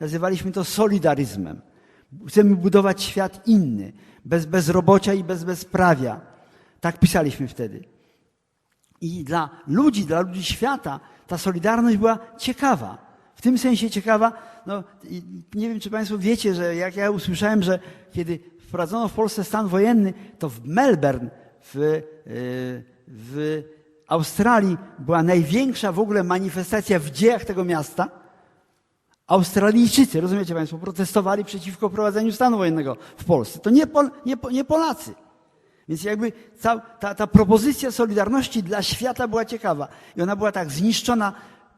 nazywaliśmy to solidaryzmem. Chcemy budować świat inny, bez bezrobocia i bez bezprawia. Tak pisaliśmy wtedy. I dla ludzi, dla ludzi świata ta solidarność była ciekawa. W tym sensie ciekawa, no, nie wiem, czy Państwo wiecie, że jak ja usłyszałem, że kiedy wprowadzono w Polsce stan wojenny, to w Melbourne, w, yy, w Australii była największa w ogóle manifestacja w dziejach tego miasta. Australijczycy, rozumiecie Państwo, protestowali przeciwko wprowadzeniu stanu wojennego w Polsce. To nie, Pol, nie, nie Polacy. Więc jakby ta, ta, ta propozycja solidarności dla świata była ciekawa. I ona była tak zniszczona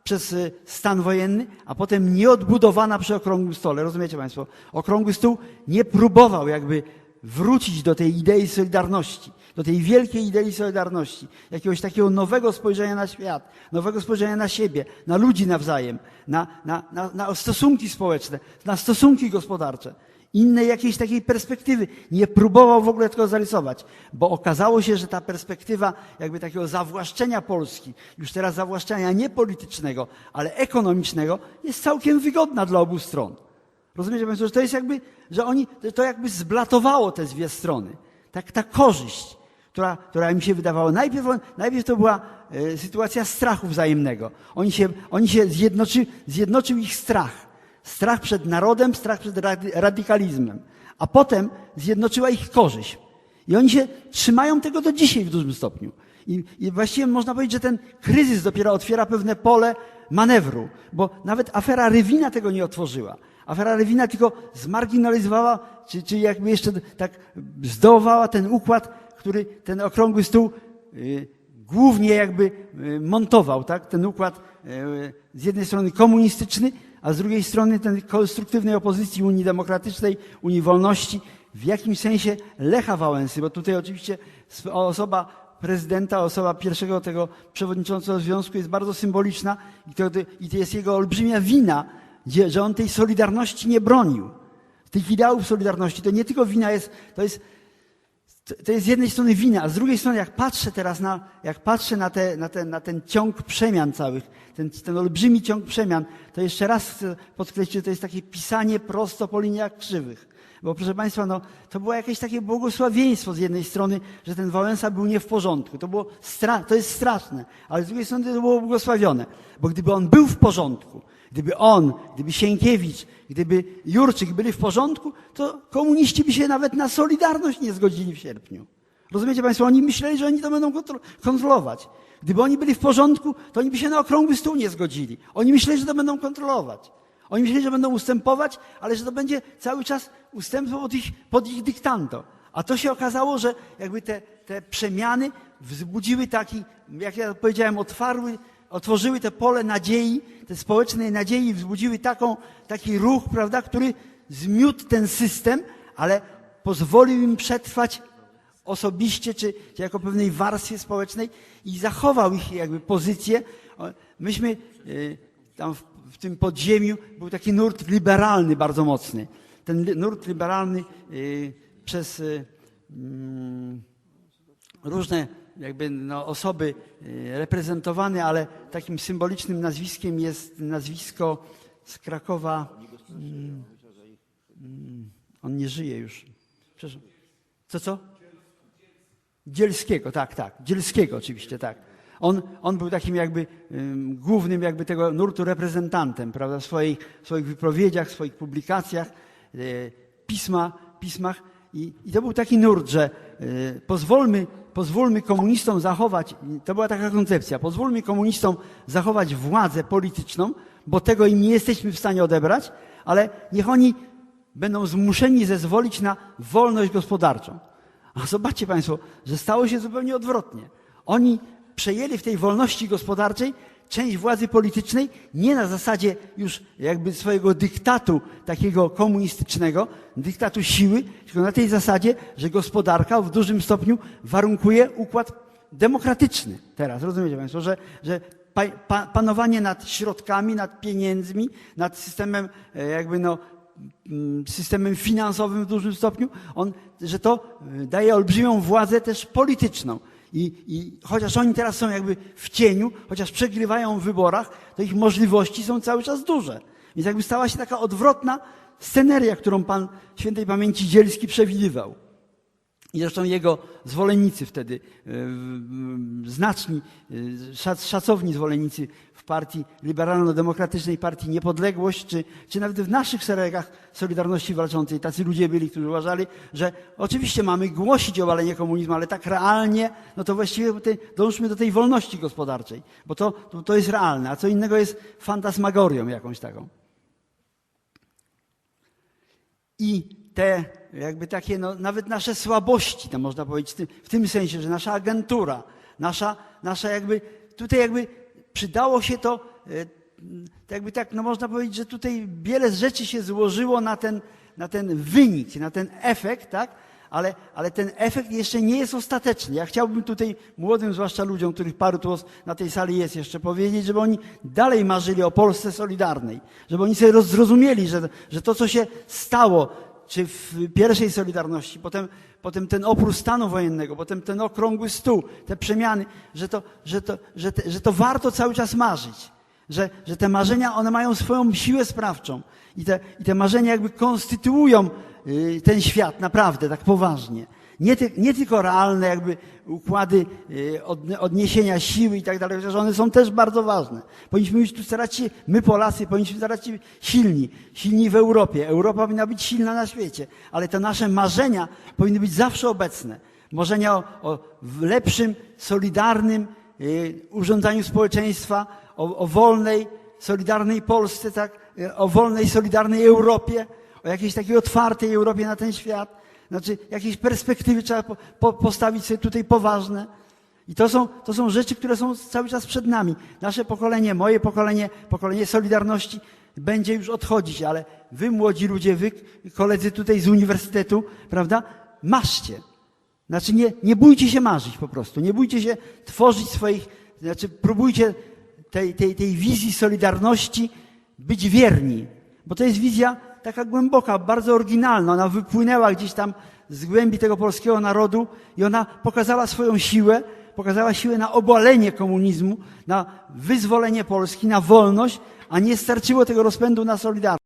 przez y, stan wojenny, a potem nieodbudowana przy okrągłym stole. Rozumiecie Państwo? Okrągły stół nie próbował jakby wrócić do tej idei solidarności, do tej wielkiej idei solidarności, jakiegoś takiego nowego spojrzenia na świat, nowego spojrzenia na siebie, na ludzi nawzajem, na, na, na, na stosunki społeczne, na stosunki gospodarcze. Innej jakiejś takiej perspektywy. Nie próbował w ogóle tego zarysować, bo okazało się, że ta perspektywa jakby takiego zawłaszczenia Polski, już teraz zawłaszczenia nie politycznego, ale ekonomicznego, jest całkiem wygodna dla obu stron. Rozumiecie Państwo, że to jest jakby, że oni, to jakby zblatowało te dwie strony. Tak, ta korzyść, która, która mi się wydawała. Najpierw, najpierw to była e, sytuacja strachu wzajemnego. Oni się, oni się zjednoczy, zjednoczył ich strach. Strach przed narodem, strach przed radykalizmem. A potem zjednoczyła ich korzyść. I oni się trzymają tego do dzisiaj w dużym stopniu. I, I, właściwie można powiedzieć, że ten kryzys dopiero otwiera pewne pole manewru, bo nawet afera Rywina tego nie otworzyła. Afera Rywina tylko zmarginalizowała, czy, czy jakby jeszcze tak zdołowała ten układ, który ten okrągły stół y, głównie jakby y, montował, tak? Ten układ y, z jednej strony komunistyczny, a z drugiej strony ten konstruktywnej opozycji Unii Demokratycznej, Unii Wolności, w jakimś sensie Lecha Wałęsy, bo tutaj oczywiście osoba prezydenta, osoba pierwszego tego przewodniczącego związku jest bardzo symboliczna i to, i to jest jego olbrzymia wina, że on tej solidarności nie bronił. Tych ideałów solidarności. To nie tylko wina jest, to jest, to jest z jednej strony wina, a z drugiej strony jak patrzę teraz na, jak patrzę na, te, na, ten, na ten ciąg przemian całych, ten, ten olbrzymi ciąg przemian, to jeszcze raz chcę podkreślić, że to jest takie pisanie prosto po liniach krzywych. Bo proszę Państwa, no, to było jakieś takie błogosławieństwo z jednej strony, że ten Wałęsa był nie w porządku. To, było stra- to jest straszne, ale z drugiej strony to było błogosławione. Bo gdyby on był w porządku, gdyby on, gdyby Sienkiewicz, gdyby Jurczyk byli w porządku, to komuniści by się nawet na Solidarność nie zgodzili w sierpniu. Rozumiecie Państwo? Oni myśleli, że oni to będą kontrolować. Gdyby oni byli w porządku, to oni by się na okrągły stół nie zgodzili. Oni myśleli, że to będą kontrolować. Oni myśleli, że będą ustępować, ale że to będzie cały czas ustępstwo pod ich, pod ich dyktanto. A to się okazało, że jakby te, te przemiany wzbudziły taki, jak ja powiedziałem, otwarły, otworzyły te pole nadziei, te społecznej nadziei, wzbudziły taką, taki ruch, prawda, który zmiótł ten system, ale pozwolił im przetrwać osobiście, czy, czy jako pewnej warstwie społecznej i zachował ich jakby pozycję. Myśmy y, tam w, w tym podziemiu, był taki nurt liberalny bardzo mocny. Ten nurt liberalny y, przez y, mm, różne jakby no, osoby reprezentowane, ale takim symbolicznym nazwiskiem jest nazwisko z Krakowa. Mm, mm, on nie żyje już. Przepraszam. Co, co? Dzielskiego, tak, tak. Dzielskiego oczywiście, tak. On, on był takim jakby um, głównym jakby tego nurtu reprezentantem, prawda, w swoich, w swoich wypowiedziach, w swoich publikacjach, e, pisma, pismach. I, I to był taki nurt, że e, pozwólmy, pozwólmy komunistom zachować, to była taka koncepcja, pozwólmy komunistom zachować władzę polityczną, bo tego im nie jesteśmy w stanie odebrać, ale niech oni będą zmuszeni zezwolić na wolność gospodarczą. A zobaczcie Państwo, że stało się zupełnie odwrotnie. Oni przejęli w tej wolności gospodarczej część władzy politycznej nie na zasadzie już jakby swojego dyktatu takiego komunistycznego, dyktatu siły, tylko na tej zasadzie, że gospodarka w dużym stopniu warunkuje układ demokratyczny teraz. Rozumiecie Państwo, że, że panowanie nad środkami, nad pieniędzmi, nad systemem e, jakby no Mm, systemem finansowym w dużym stopniu, on, że to y, daje olbrzymią władzę też polityczną. I, I chociaż oni teraz są jakby w cieniu, chociaż przegrywają w wyborach, to ich możliwości są cały czas duże. Więc jakby stała się taka odwrotna sceneria, którą pan świętej pamięci Dzielski przewidywał. I zresztą jego zwolennicy wtedy, e, znaczni, e, szac- szacowni zwolennicy w partii liberalno-demokratycznej, partii Niepodległość, czy, czy nawet w naszych szeregach Solidarności Walczącej, tacy ludzie byli, którzy uważali, że oczywiście mamy głosić obalenie komunizmu, ale tak realnie, no to właściwie dążmy do tej wolności gospodarczej, bo to, to jest realne, a co innego jest fantasmagorią jakąś taką. I te jakby takie, no, nawet nasze słabości, to można powiedzieć, w tym, w tym sensie, że nasza agentura, nasza, nasza jakby, tutaj jakby przydało się to, e, jakby tak, no można powiedzieć, że tutaj wiele rzeczy się złożyło na ten, na ten wynik, na ten efekt, tak? Ale, ale ten efekt jeszcze nie jest ostateczny. Ja chciałbym tutaj młodym, zwłaszcza ludziom, których paru tu na tej sali jest jeszcze, powiedzieć, żeby oni dalej marzyli o Polsce solidarnej. Żeby oni sobie roz- zrozumieli, że, że to, co się stało, czy w pierwszej Solidarności, potem, potem ten opór stanu wojennego, potem ten okrągły stół, te przemiany, że to, że to, że te, że to warto cały czas marzyć. Że, że te marzenia, one mają swoją siłę sprawczą. I te, i te marzenia jakby konstytuują y, ten świat naprawdę, tak poważnie. Nie, ty, nie tylko realne jakby układy odne- odniesienia siły i tak dalej, chociaż one są też bardzo ważne. Powinniśmy być tu starać się, my Polacy powinniśmy starać się silni, silni w Europie. Europa powinna być silna na świecie, ale te nasze marzenia powinny być zawsze obecne. Marzenia o, o lepszym, solidarnym y, urządzaniu społeczeństwa, o, o wolnej, solidarnej Polsce, tak? Y, o wolnej, solidarnej Europie, o jakiejś takiej otwartej Europie na ten świat. Znaczy, jakieś perspektywy trzeba po, po, postawić sobie tutaj poważne. I to są, to są rzeczy, które są cały czas przed nami. Nasze pokolenie, moje pokolenie, pokolenie Solidarności będzie już odchodzić, ale wy młodzi ludzie, wy koledzy tutaj z uniwersytetu, prawda, maszcie. Znaczy nie, nie bójcie się marzyć po prostu, nie bójcie się tworzyć swoich, znaczy próbujcie tej, tej, tej wizji Solidarności być wierni, bo to jest wizja taka głęboka, bardzo oryginalna. Ona wypłynęła gdzieś tam z głębi tego polskiego narodu i ona pokazała swoją siłę, pokazała siłę na obalenie komunizmu, na wyzwolenie Polski, na wolność, a nie starczyło tego rozpędu na Solidarność.